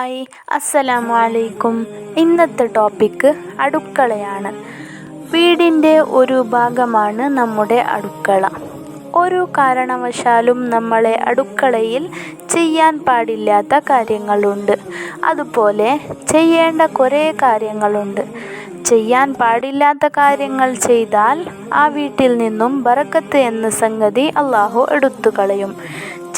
Hi അസ്സലാമു അലൈക്കും ഇന്നത്തെ ടോപ്പിക്ക് അടുക്കളയാണ്. വീടിന്റെ ഒരു ഭാഗമാണ് നമ്മുടെ അടുക്കള. ഒരു കാരണവശാലും നമ്മളെ അടുക്കളയിൽ ചെയ്യാൻ പാടില്ലാത്ത കാര്യങ്ങളുണ്ട്. അതുപോലെ ചെയ്യേണ്ട കുറേ കാര്യങ്ങളുണ്ട്. ചെയ്യാൻ പാടില്ലാത്ത കാര്യങ്ങൾ ചെയ്താൽ ആ വീട്ടിൽ നിന്നും ബറക്കത്ത് എന്ന സംഗതി അള്ളാഹു എടുത്തു കളയും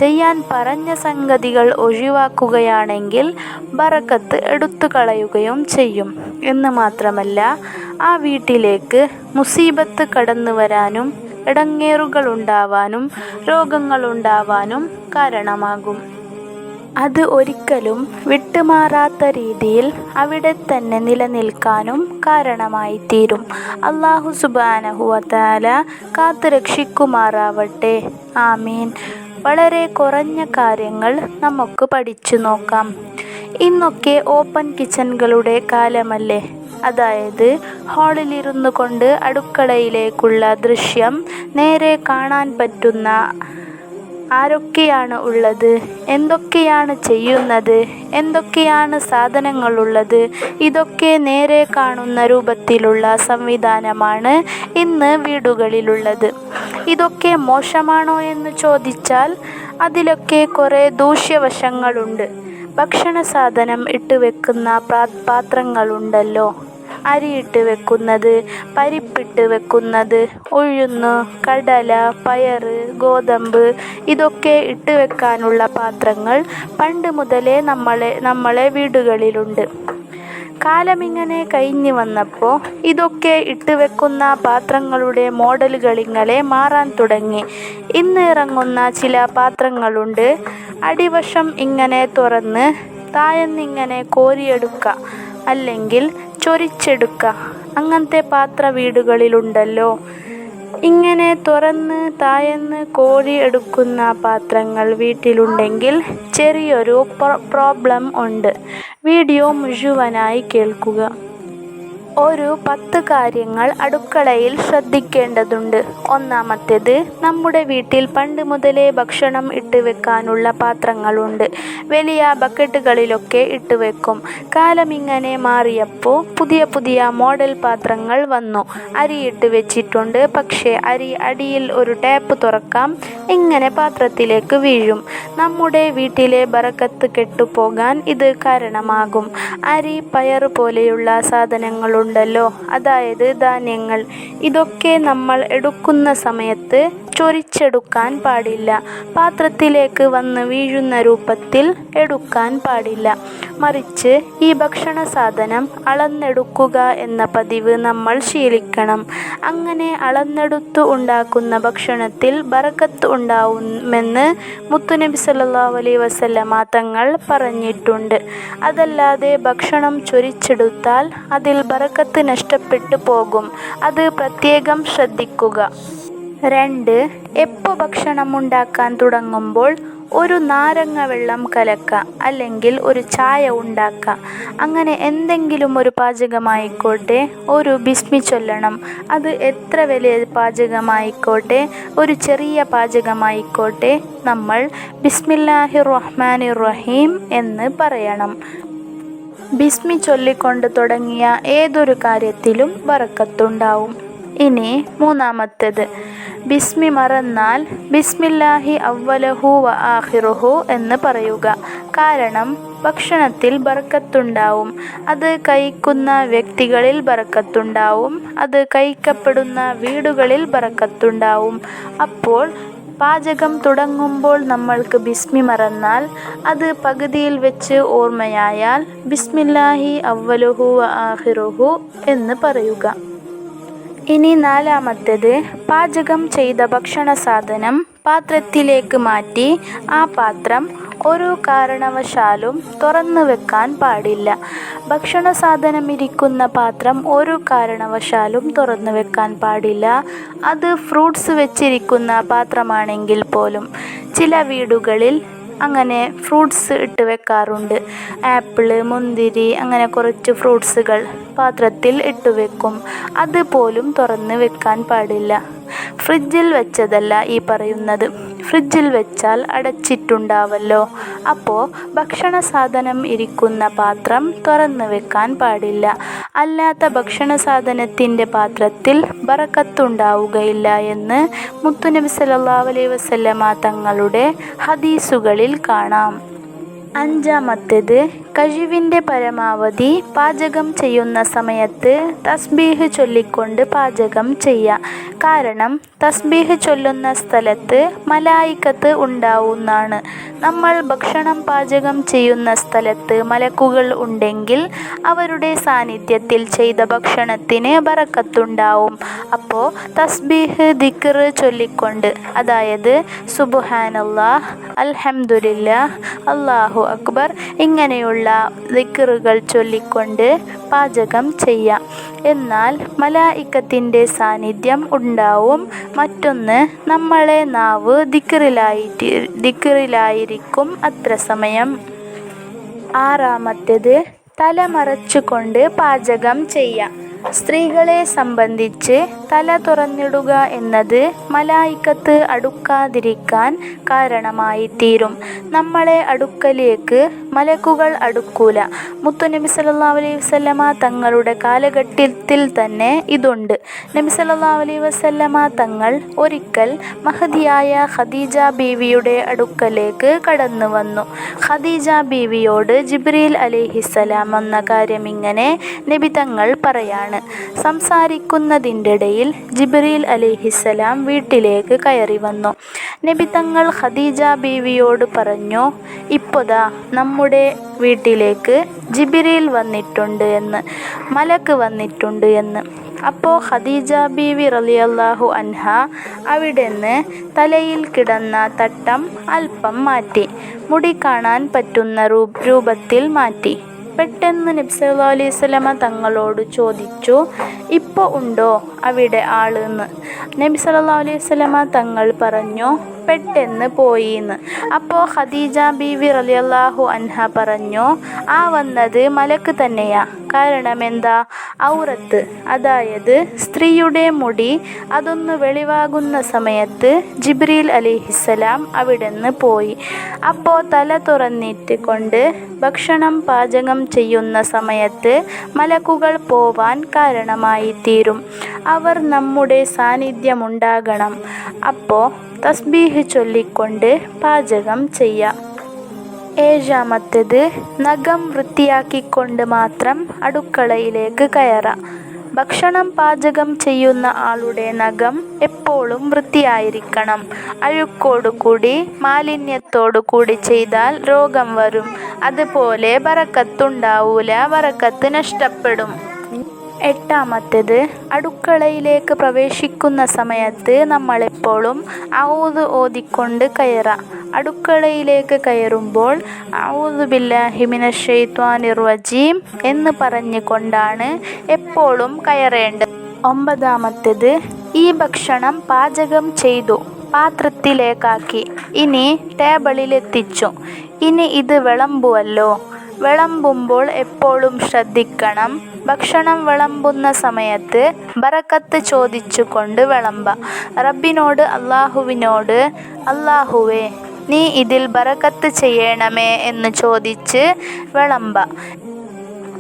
ചെയ്യാൻ പറഞ്ഞ സംഗതികൾ ഒഴിവാക്കുകയാണെങ്കിൽ ബറക്കത്ത് എടുത്തു കളയുകയും ചെയ്യും. എന്ന് മാത്രമല്ല ആ വീട്ടിലേക്ക് മുസീബത്ത് കടന്നു വരാനും ഇടങ്ങേറുകൾ ഉണ്ടാവാനും രോഗങ്ങൾ ഉണ്ടാവാനും കാരണമാകും. അത് ഒരിക്കലും വിട്ടുമാറാത്ത രീതിയിൽ അവിടെ തന്നെ നിലനിൽക്കാനും കാരണമായി തീരും അള്ളാഹു സുബാനഹുവല കാത്തു രക്ഷിക്കുമാറാവട്ടെ ആമീൻ. വളരെ കുറഞ്ഞ കാര്യങ്ങൾ നമുക്ക് പഠിച്ചു നോക്കാം. ഇന്നൊക്കെ ഓപ്പൺ കിച്ചണുകളുടെ കാലമല്ലേ? അതായത് ഹാളിലിരുന്നു കൊണ്ട് അടുക്കളയിലേക്കുള്ള ദൃശ്യം നേരെ കാണാൻ പറ്റുന്ന ആരൊക്കെയാണ് ഉള്ളത്? എന്തൊക്കെയാണ് ചെയ്യുന്നത്? എന്തൊക്കെയാണ് സാധനങ്ങളുള്ളത് ഇതൊക്കെ നേരെ കാണുന്ന രൂപത്തിലുള്ള സംവിധാനമാണ് ഇന്ന് വീടുകളിലുള്ളത്. ഇതൊക്കെ മോശമാണോ എന്ന് ചോദിച്ചാൽ അതിലൊക്കെ കുറേ ദൂഷ്യവശങ്ങളുണ്ട്. ഭക്ഷണ സാധനം ഇട്ട് വെക്കുന്ന പാത്രങ്ങളുണ്ടല്ലോ. അരിയിട്ട് വെക്കുന്നത് പരിപ്പിട്ട് വെക്കുന്നത് ഉഴുന്ന് കടല പയർ ഗോതമ്പ് ഇതൊക്കെ ഇട്ട് വെക്കാനുള്ള പാത്രങ്ങൾ പണ്ട് മുതലേ നമ്മളെ നമ്മളെ വീടുകളിലുണ്ട്. കാലമിങ്ങനെ കഴിഞ്ഞു വന്നപ്പോൾ ഇതൊക്കെ ഇട്ട് വെക്കുന്ന പാത്രങ്ങളുടെ മോഡലുകൾ ഇങ്ങനെ മാറാൻ തുടങ്ങി. ഇന്ന് ഇറങ്ങുന്ന ചില പാത്രങ്ങളുണ്ട്. അടിവശം ഇങ്ങനെ തുറന്ന് താഴന്നിങ്ങനെ കോരിയെടുക്കുക. അല്ലെങ്കിൽ ചൊരിച്ചെടുക്കുക അങ്ങനത്തെ പാത്ര വീടുകളിലുണ്ടല്ലോ. ഇങ്ങനെ തുറന്ന് തായന്ന് കോരി എടുക്കുന്ന പാത്രങ്ങൾ വീട്ടിലുണ്ടെങ്കിൽ ചെറിയൊരു പ്രോബ്ലം ഉണ്ട്. വീഡിയോ മുഴുവനായി കേൾക്കുക. ഒരു പത്ത് കാര്യങ്ങൾ അടുക്കളയിൽ ശ്രദ്ധിക്കേണ്ടതുണ്ട്. ഒന്നാമത്തേത് നമ്മുടെ വീട്ടിൽ പണ്ട് മുതലേ ഭക്ഷണം ഇട്ട് വെക്കാനുള്ള പാത്രങ്ങളുണ്ട്. വലിയ ബക്കറ്റുകളിലൊക്കെ ഇട്ട് വെക്കും. കാലമിങ്ങനെ മാറിയപ്പോൾ പുതിയ പുതിയ മോഡൽ പാത്രങ്ങൾ വന്നു. അരി ഇട്ട് വെച്ചിട്ടുണ്ട്. പക്ഷേ അരി അടിയിൽ ഒരു ടാപ്പ് തുറക്കാം ഇങ്ങനെ പാത്രത്തിലേക്ക് വീഴും. നമ്മുടെ വീട്ടിലെ ബറക്കത്ത് കെട്ടുപോകാൻ ഇത് കാരണമാകും. അരി പയർ പോലെയുള്ള സാധനങ്ങൾ ഉണ്ടല്ലോ. അതായത് ധാന്യങ്ങൾ. ഇതൊക്കെ നമ്മൾ എടുക്കുന്ന സമയത്ത് ചൊരിച്ചെടുക്കാൻ പാടില്ല. പാത്രത്തിലേക്ക് വന്ന് വീഴുന്ന രൂപത്തിൽ എടുക്കാൻ പാടില്ല. മറിച്ച് ഈ ഭക്ഷണ സാധനം അളന്നെടുക്കുക എന്ന പതിവ് നമ്മൾ ശീലിക്കണം. അങ്ങനെ അളന്നെടുത്തു ഉണ്ടാക്കുന്ന ഭക്ഷണത്തിൽ ബറക്കത്ത് ഉണ്ടാവുമെന്ന് മുത്തുനബി സല്ലാ അലൈ വസല്ലമ തങ്ങൾ പറഞ്ഞിട്ടുണ്ട്. അതല്ലാതെ ഭക്ഷണം ചൊരിച്ചെടുത്താൽ അതിൽ ബറക്കത്ത് നഷ്ടപ്പെട്ടു പോകും. അത് പ്രത്യേകം ശ്രദ്ധിക്കുക. രണ്ട് എപ്പോൾ ഭക്ഷണം ഉണ്ടാക്കാൻ തുടങ്ങുമ്പോൾ ഒരു നാരങ്ങ വെള്ളം കലക്കുക അല്ലെങ്കിൽ ഒരു ചായ ഉണ്ടാക്കുക. അങ്ങനെ എന്തെങ്കിലും ഒരു പാചകമായിക്കോട്ടെ ഒരു ബിസ്മി ചൊല്ലണം. അത് എത്ര വലിയ പാചകമായിക്കോട്ടെ ഒരു ചെറിയ പാചകമായിക്കോട്ടെ നമ്മൾ ബിസ്മില്ലാഹി റഹ്മാൻ റഹീം എന്ന് പറയണം. ബിസ്മി ചൊല്ലിക്കൊണ്ട് തുടങ്ങിയ ഏതൊരു കാര്യത്തിലും വറക്കത്തുണ്ടാവും. ഇനി മൂന്നാമത്തേത്. ബിസ്മി മറന്നാൽ ബിസ്മില്ലാഹി അവ്വലഹു വ ആഹിറുഹു എന്ന് പറയുക. കാരണം ഭക്ഷണത്തിൽ ബർക്കത്തുണ്ടാവും അത് കഴിക്കുന്ന വ്യക്തികളിൽ ബറക്കത്തുണ്ടാവും. അത് കഴിക്കപ്പെടുന്ന വീടുകളിൽ ബറക്കത്തുണ്ടാവും. അപ്പോൾ പാചകം തുടങ്ങുമ്പോൾ നമ്മൾക്ക് ബിസ്മി മറന്നാൽ അത് പകുതിയിൽ വെച്ച് ഓർമ്മയായാൽ ബിസ്മില്ലാഹി അവ്വലുഹു ആഹിറുഹു എന്ന് പറയുക. ഇനി നാലാമത്തേത് പാചകം ചെയ്ത ഭക്ഷണ സാധനം പാത്രത്തിലേക്ക് മാറ്റി ആ പാത്രം ഒരു കാരണവശാലും തുറന്നു വെക്കാൻ പാടില്ല. ഭക്ഷണ സാധനം ഇരിക്കുന്ന പാത്രം ഒരു കാരണവശാലും തുറന്നു വെക്കാൻ പാടില്ല. അത് ഫ്രൂട്ട്സ് വെച്ചിരിക്കുന്ന പാത്രമാണെങ്കിൽ പോലും ചില വീടുകളിൽ അങ്ങനെ ഫ്രൂട്ട്സ് ഇട്ട് വെക്കാറുണ്ട്. ആപ്പിൾ മുന്തിരി അങ്ങനെ കുറച്ച് ഫ്രൂട്ട്സുകൾ പാത്രത്തിൽ ഇട്ട് വെക്കും. അതുപോലും തുറന്ന് വെക്കാൻ പാടില്ല. ഫ്രിഡ്ജിൽ വെച്ചതല്ല ഈ പറയുന്നത്. ഫ്രിഡ്ജിൽ വെച്ചാൽ അടച്ചിട്ടുണ്ടാവല്ലോ. അപ്പോൾ ഭക്ഷണ സാധനം ഇരിക്കുന്ന പാത്രം തുറന്നു വെക്കാൻ പാടില്ല. അല്ലാത്ത ഭക്ഷണ സാധനത്തിന്റെ പാത്രത്തിൽ ബറക്കത്തുണ്ടാവുകയില്ല എന്ന് മുത്തുനബി സല്ലാ അലൈഹി വസല്ലമ തങ്ങളുടെ ഹദീസുകളിൽ കാണാം. അഞ്ചാമത്തേത് കഴിവിന്റെ പരമാവധി പാചകം ചെയ്യുന്ന സമയത്ത് തസ്ബീഹ് ചൊല്ലിക്കൊണ്ട് പാചകം ചെയ്യുക കാരണം തസ്ബീഹ് ചൊല്ലുന്ന സ്ഥലത്ത് മലായിക്കത്ത് ഉണ്ടാവുന്നതാണ്. നമ്മൾ ഭക്ഷണം പാചകം ചെയ്യുന്ന സ്ഥലത്ത് മലക്കുകൾ ഉണ്ടെങ്കിൽ അവരുടെ സാന്നിധ്യത്തിൽ ചെയ്ത ഭക്ഷണത്തിന് ബറക്കത്തുണ്ടാവും. അപ്പോൾ തസ്ബീഹ് ദിക്കർ ചൊല്ലിക്കൊണ്ട് അതായത് സുബുഹാനല്ലാഹ് അൽഹംദുലില്ലാ അള്ളാഹു അക്ബർ ഇങ്ങനെയുള്ള ദിക്റുകൾ ചൊല്ലിക്കൊണ്ട് പാചകം ചെയ്യാം. എന്നാൽ മലായിക്കത്തിന്റെ സാന്നിധ്യം ഉണ്ടാവും. മറ്റൊന്ന് നമ്മളെ നാവ് ദിക്കറിലായിട്ട് ദിക്കറിലായിരിക്കും അത്ര സമയം. ആറാമത്തേത് തല മറച്ചുകൊണ്ട് പാചകം ചെയ്യാം. സ്ത്രീകളെ സംബന്ധിച്ച് തല തുറന്നിടുക എന്നത് മലായിക്കത്ത് അടുക്കാതിരിക്കാൻ കാരണമായി തീരും നമ്മളെ അടുക്കലേക്ക് മലക്കുകൾ അടുക്കൂല. മുത്തുനബി സല്ലല്ലാഹു അലൈഹി വസ്ലമ തങ്ങളുടെ കാലഘട്ടത്തിൽ തന്നെ ഇതുണ്ട്. നബി സല്ലല്ലാഹു അലൈഹി വസ്ലമ തങ്ങൾ ഒരിക്കൽ മഹതിയായ ഖദീജ ബീവിയുടെ അടുക്കലേക്ക് കടന്നു വന്നു. ഖദീജ ബീവിയോട് ജിബ്രീൽ അലൈഹിസ്സലാം എന്ന കാര്യം ഇങ്ങനെ നബി തങ്ങൾ പറയാണ് സംസാരിക്കുന്നതിന്റെ ഇടയിൽ ജിബ്രീൽ അലിഹിസ്സലാം വീട്ടിലേക്ക് കയറി വന്നു. നബി തങ്ങൾ ഖദീജ ബീവിയോട് പറഞ്ഞു ഇപ്പോതാ നമ്മുടെ വീട്ടിലേക്ക് ജിബിരിയിൽ വന്നിട്ടുണ്ട് എന്ന് മലക്ക് വന്നിട്ടുണ്ട് എന്ന്. അപ്പോൾ ഖദീജ ബീവി റളിയല്ലാഹു അൻഹ അവിടുന്ന് തലയിൽ കിടന്ന തട്ടം അല്പം മാറ്റി മുടി കാണാൻ പറ്റുന്ന രൂപത്തിൽ മാറ്റി. പെട്ടെന്ന് നബി സല്ലല്ലാഹു അലൈഹി തങ്ങളോട് ചോദിച്ചു ഇപ്പോൾ ഉണ്ടോ അവിടെ ആളെന്ന് നബി സല്ലാ അലൈഹി തങ്ങൾ പറഞ്ഞു പെട്ടെന്ന് പോയിന്ന്. അപ്പോൾ ഖദീജ ബീവി റളിയല്ലാഹു അൻഹ പറഞ്ഞു ആ വന്നത് മലക്ക് തന്നെയാ. കാരണം എന്താ ഔറത്ത് അതായത് സ്ത്രീയുടെ മുടി അതൊന്ന് വെളിവാകുന്ന സമയത്ത് ജിബ്രീൽ അലിഹിസ്സലാം അവിടുന്ന് പോയി. അപ്പോൾ തല തുറന്നിട്ട് കൊണ്ട് ഭക്ഷണം പാചകം ചെയ്യുന്ന സമയത്ത് മലക്കുകൾ പോവാൻ കാരണമായി തീരും അവർ നമ്മുടെ സാന്നിധ്യമുണ്ടാകണം. അപ്പോൾ തസ്ബീഹ് ചൊല്ലിക്കൊണ്ട് പാചകം ചെയ്യാം. ഏഴാമത്തേത് നഖം വൃത്തിയാക്കിക്കൊണ്ട് മാത്രം അടുക്കളയിലേക്ക് കയറാം. ഭക്ഷണം പാചകം ചെയ്യുന്ന ആളുടെ നഖം എപ്പോഴും വൃത്തിയായിരിക്കണം. അഴുക്കോടുകൂടി മാലിന്യത്തോടു കൂടി ചെയ്താൽ രോഗം വരും. അതുപോലെ വറക്കത്തുണ്ടാവൂല വറക്കത്ത് നഷ്ടപ്പെടും. എട്ടാമത്തേത് അടുക്കളയിലേക്ക് പ്രവേശിക്കുന്ന സമയത്ത് നമ്മളെപ്പോഴും ഔദ് ഓതിക്കൊണ്ട് കയറാം അടുക്കളയിലേക്ക് കയറുമ്പോൾ ഔദു ബില്ലാഹി മിനശ് ഷൈത്വാനിർ റജീം എന്ന് പറഞ്ഞുകൊണ്ടാണ് എപ്പോഴും കയറേണ്ടത്. ഒമ്പതാമത്തേത് ഈ ഭക്ഷണം പാചകം ചെയ്തു പാത്രത്തിലേക്കാക്കി ഇനി ടേബിളിലെത്തിച്ചു ഇനി ഇത് വിളമ്പുവല്ലോ വിളമ്പുമ്പോൾ എപ്പോഴും ശ്രദ്ധിക്കണം. ഭക്ഷണം വിളമ്പുന്ന സമയത്ത് ബറക്കത്ത് ചോദിച്ചുകൊണ്ട് വിളമ്പ. റബ്ബിനോട് അള്ളാഹുവിനോട് അള്ളാഹുവേ നീ ഇതിൽ ബറക്കത്ത് ചെയ്യണമേ എന്ന് ചോദിച്ച് വിളമ്പ.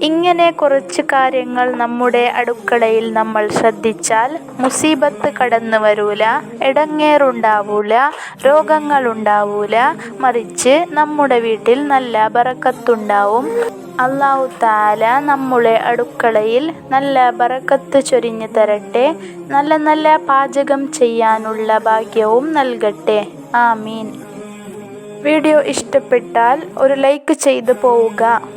ഇങ്ങനെ കുറച്ച് കാര്യങ്ങൾ നമ്മുടെ അടുക്കളയിൽ നമ്മൾ ശ്രദ്ധിച്ചാൽ മുസീബത്ത് കടന്നു വരൂല ഇടങ്ങേറുണ്ടാവൂല രോഗങ്ങളുണ്ടാവൂല മറിച്ച് നമ്മുടെ വീട്ടിൽ നല്ല ബറക്കത്തുണ്ടാവും. അള്ളാഹു താല നമ്മുടെ അടുക്കളയിൽ നല്ല ബറക്കത്ത് ചൊരിഞ്ഞു തരട്ടെ നല്ല നല്ല പാചകം ചെയ്യാനുള്ള ഭാഗ്യവും നൽകട്ടെ. ആമീൻ. വീഡിയോ ഇഷ്ടപ്പെട്ടാൽ ഒരു ലൈക്ക് ചെയ്തു പോവുക.